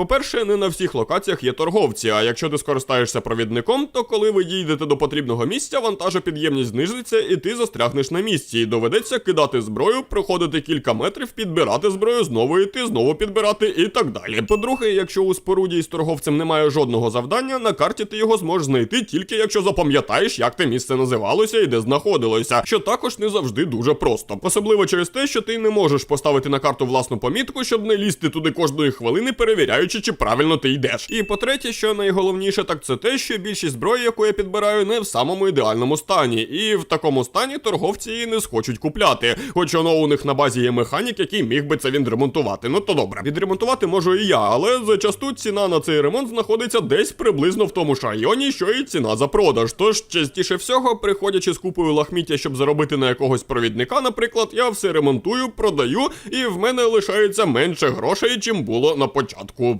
По-перше, не на всіх локаціях є торговці, а якщо ти скористаєшся провідником, то коли ви дійдете до потрібного місця, вантажопідємність знижиться і ти застрягнеш на місці. І доведеться кидати зброю, проходити кілька метрів, підбирати зброю, знову йти, знову підбирати і так далі. По-друге, якщо у споруді із торговцем немає жодного завдання, на карті ти його зможеш знайти тільки якщо запам'ятаєш, як те місце називалося і де знаходилося, що також не завжди дуже просто. Особливо через те, що ти не можеш поставити на карту власну помітку, щоб не лізти туди кожної хвилини, перевіряючи, чи правильно ти йдеш. І по-третє, що найголовніше, так це те, що більшість зброї, яку я підбираю, не в самому ідеальному стані. І в такому стані торговці її не схочуть купляти. Хоч воно у них на базі є механік, який міг би це відремонтувати. Ну то добре, відремонтувати можу і я, але зачасту ціна на цей ремонт знаходиться десь приблизно в тому ж районі, що і ціна за продаж. Тож частіше всього, приходячи з купою лахміття, щоб заробити на якогось провідника, наприклад, я все ремонтую, продаю, і в мене лишається менше грошей, чим було на початку.